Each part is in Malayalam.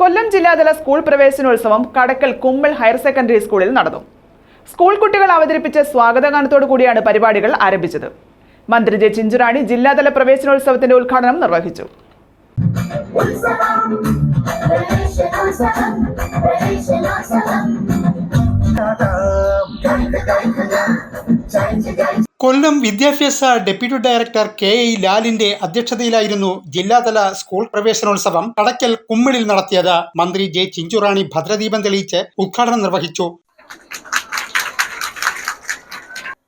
കൊല്ലം ജില്ലാതല സ്കൂൾ പ്രവേശനോത്സവം കടക്കൽ കുമ്മൽ ഹയർ സെക്കൻഡറി സ്കൂളിൽ നടന്നു. സ്കൂൾ കുട്ടികൾ അവതരിപ്പിച്ച സ്വാഗതഗാനത്തോടു കൂടിയാണ് പരിപാടികൾ ആരംഭിച്ചത്. മന്ത്രി ജെ ചിഞ്ചുറാണി ജില്ലാതല പ്രവേശനോത്സവത്തിന്റെ ഉദ്ഘാടനം നിർവഹിച്ചു. കൊല്ലം വിദ്യാഭ്യാസ ഡെപ്യൂട്ടി ഡയറക്ടർ കെ ഇ ലാലിന്റെ അധ്യക്ഷതയിലായിരുന്നു ജില്ലാതല സ്കൂൾ പ്രവേശനോത്സവം കടക്കൽ കുമ്മിളിൽ നടത്തിയത്. മന്ത്രി ജെ ചിഞ്ചുറാണി ഭദ്രദീപം തെളിയിച്ച് ഉദ്ഘാടനം നിർവഹിച്ചു.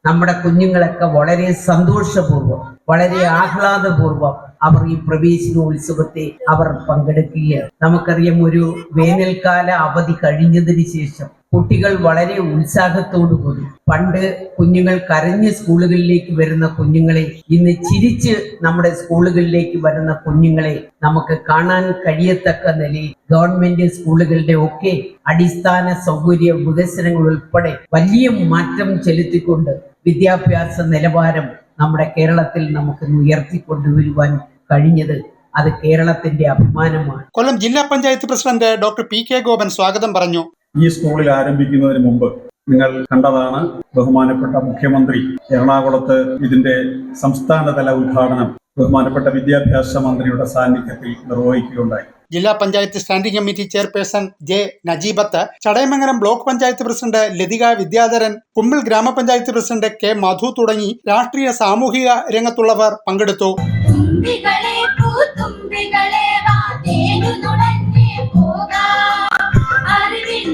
നമ്മുടെ കുഞ്ഞുങ്ങളൊക്കെ വളരെ സന്തോഷപൂർവം വളരെ ആഹ്ലാദപൂർവം അവർ ഈ പ്രവേശനോത്സവത്തെ അവർ പങ്കെടുക്കുകയാണ്. നമുക്കറിയാം ഒരു വേനൽക്കാല അവധി കഴിഞ്ഞതിന് ശേഷം കുട്ടികൾ വളരെ ഉത്സാഹത്തോടു കൂടി. പണ്ട് കുഞ്ഞുങ്ങൾ കരഞ്ഞ് സ്കൂളുകളിലേക്ക് വരുന്ന കുഞ്ഞുങ്ങളെ ഇന്ന് ചിരിച്ച് നമ്മുടെ സ്കൂളുകളിലേക്ക് വരുന്ന കുഞ്ഞുങ്ങളെ നമുക്ക് കാണാൻ കഴിയത്തക്ക നിലയിൽ ഗവൺമെന്റ് സ്കൂളുകളുടെ ഒക്കെ അടിസ്ഥാന സൗകര്യ വികസനങ്ങൾ ഉൾപ്പെടെ വലിയ മാറ്റം ചെലുത്തിക്കൊണ്ട് വിദ്യാഭ്യാസ നിലവാരം നമ്മുടെ കേരളത്തിൽ നമുക്ക് ഉയർത്തിക്കൊണ്ടുവരുവാൻ കഴിഞ്ഞത് അത് കേരളത്തിന്റെ അഭിമാനമാണ്. കൊല്ലം ജില്ലാ panchayat president doctor P K Gopan സ്വാഗതം പറഞ്ഞു. ഈ സ്കൂളിൽ ആരംഭിക്കുന്നതിന് മുമ്പ് നിങ്ങൾ കണ്ടതാണ് ബഹുമാനപ്പെട്ട മുഖ്യമന്ത്രി എറണാകുളത്ത് ഇതിന്റെ സംസ്ഥാനതല ഉദ്ഘാടനം ബഹുമാനപ്പെട്ട വിദ്യാഭ്യാസ മന്ത്രിയുടെ സാന്നിധ്യത്തിൽ നിർവഹിക്കുകയുണ്ടായി. ജില്ലാ panchayat standing committee chairperson J Najeebath Chadayamangalam block panchayat president Lathika Vidyadharan Kummil ഗ്രാമപഞ്ചായത്ത് പ്രസിഡന്റ് കെ മധു തുടങ്ങി രാഷ്ട്രീയ സാമൂഹിക രംഗത്തുള്ളവർ പങ്കെടുത്തു.